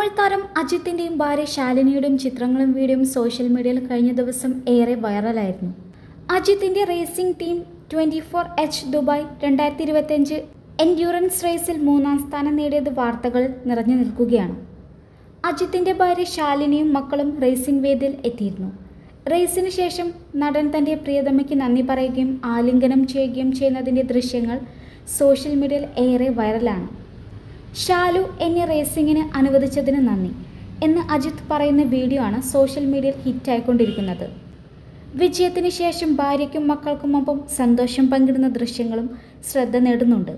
തമിഴ് താരം അജിത്തിന്റെയും ഭാര്യ ശാലിനിയുടെയും ചിത്രങ്ങളും വീഡിയോയും സോഷ്യൽ മീഡിയയിൽ കഴിഞ്ഞ ദിവസം ഏറെ വൈറലായിരുന്നു. അജിത്തിന്റെ racing team twenty four H Dubai രണ്ടായിരത്തി ഇരുപത്തിയഞ്ച് എൻഡ്യൂറൻസ് റേസിൽ മൂന്നാം സ്ഥാനം നേടിയത് വാർത്തകൾ നിറഞ്ഞു നിൽക്കുകയാണ്. അജിത്തിന്റെ ഭാര്യ ശാലിനിയും മക്കളും റേസിംഗ് വേദിയിൽ എത്തിയിരുന്നു. റേസിന് ശേഷം നടൻ തന്റെ പ്രിയതമയ്ക്ക് നന്ദി പറയുകയും ആലിംഗനം ചെയ്യുകയും ചെയ്യുന്നതിന്റെ ദൃശ്യങ്ങൾ സോഷ്യൽ മീഡിയയിൽ ഏറെ വൈറലാണ്. ഷാലു എന്നെ റേസിങ്ങിന് അനുവദിച്ചതിന് നന്ദി എന്ന് അജിത് പറയുന്ന വീഡിയോ ആണ് സോഷ്യൽ മീഡിയയിൽ ഹിറ്റായിക്കൊണ്ടിരിക്കുന്നത് വിജയത്തിന് ശേഷം ഭാര്യയ്ക്കും മക്കൾക്കുമൊപ്പം സന്തോഷം പങ്കിടുന്ന ദൃശ്യങ്ങളും ശ്രദ്ധ നേടുന്നുണ്ട്.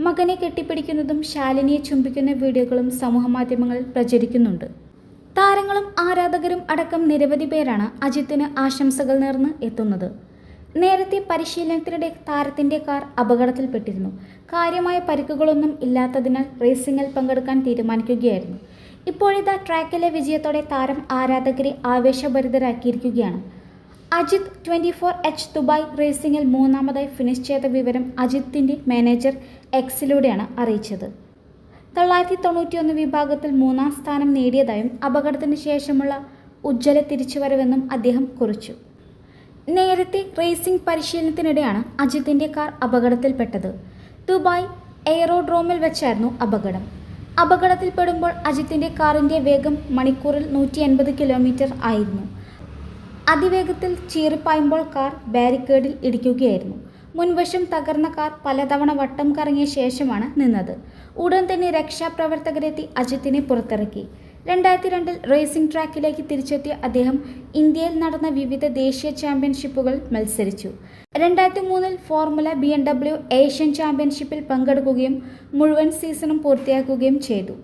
മകനെ കെട്ടിപ്പിടിക്കുന്നതും ശാലിനിയെ ചുംബിക്കുന്ന വീഡിയോകളും സമൂഹമാധ്യമങ്ങളിൽ പ്രചരിക്കുന്നുണ്ട്. താരങ്ങളും ആരാധകരും അടക്കം നിരവധി പേരാണ് അജിത്തിന് ആശംസകൾ നേർന്ന് എത്തുന്നത്. നേരത്തെ പരിശീലനത്തിനിടെ താരത്തിന്റെ കാർ അപകടത്തിൽപ്പെട്ടിരുന്നു. കാര്യമായ പരിക്കുകളൊന്നും ഇല്ലാത്തതിനാൽ റേസിംഗിൽ പങ്കെടുക്കാൻ തീരുമാനിക്കുകയായിരുന്നു. ഇപ്പോഴിതാ ട്രാക്കിലെ വിജയത്തോടെ താരം ആരാധകരെ ആവേശഭരിതരാക്കിയിരിക്കുകയാണ്. Ajith twenty four H Dubai റേസിംഗിൽ മൂന്നാമതായി ഫിനിഷ് ചെയ്ത വിവരം അജിത്തിന്റെ മാനേജർ എക്സിലൂടെയാണ് അറിയിച്ചത്. തൊള്ളായിരത്തി തൊണ്ണൂറ്റിയൊന്ന് വിഭാഗത്തിൽ മൂന്നാം സ്ഥാനം നേടിയതായും അപകടത്തിന് ശേഷമുള്ള ഉജ്ജ്വല തിരിച്ചുവരവെന്നും അദ്ദേഹം കുറിച്ചു. നേരത്തെ റേസിംഗ് പരിശീലനത്തിനിടെയാണ് അജിത്തിന്റെ കാർ അപകടത്തിൽപ്പെട്ടത്. ദുബായ് എയറോഡ്രോമിൽ വെച്ചായിരുന്നു അപകടം. അപകടത്തിൽപ്പെടുമ്പോൾ അജിത്തിന്റെ കാറിന്റെ വേഗം മണിക്കൂറിൽ നൂറ്റി എൺപത് കിലോമീറ്റർ ആയിരുന്നു. അതിവേഗത്തിൽ ചീറിപ്പായുമ്പോൾ കാർ ബാരിക്കേഡിൽ ഇടിക്കുകയായിരുന്നു. മുൻവശം തകർന്ന കാർ പലതവണ വട്ടം കറങ്ങിയ ശേഷമാണ് നിന്നത്. ഉടൻ തന്നെ രക്ഷാപ്രവർത്തകരെത്തി അജിത്തിനെ പുറത്തിറക്കി. രണ്ടായിരത്തി രണ്ടിൽ റേസിംഗ് ട്രാക്കിലേക്ക് തിരിച്ചെത്തിയ അദ്ദേഹം ഇന്ത്യയിൽ നടന്ന വിവിധ ദേശീയ ചാമ്പ്യൻഷിപ്പുകൾ മത്സരിച്ചു. രണ്ടായിരത്തി മൂന്നിൽ formula B M W Asian ചാമ്പ്യൻഷിപ്പിൽ പങ്കെടുക്കുകയും മുഴുവൻ സീസണും പൂർത്തിയാക്കുകയും ചെയ്തു.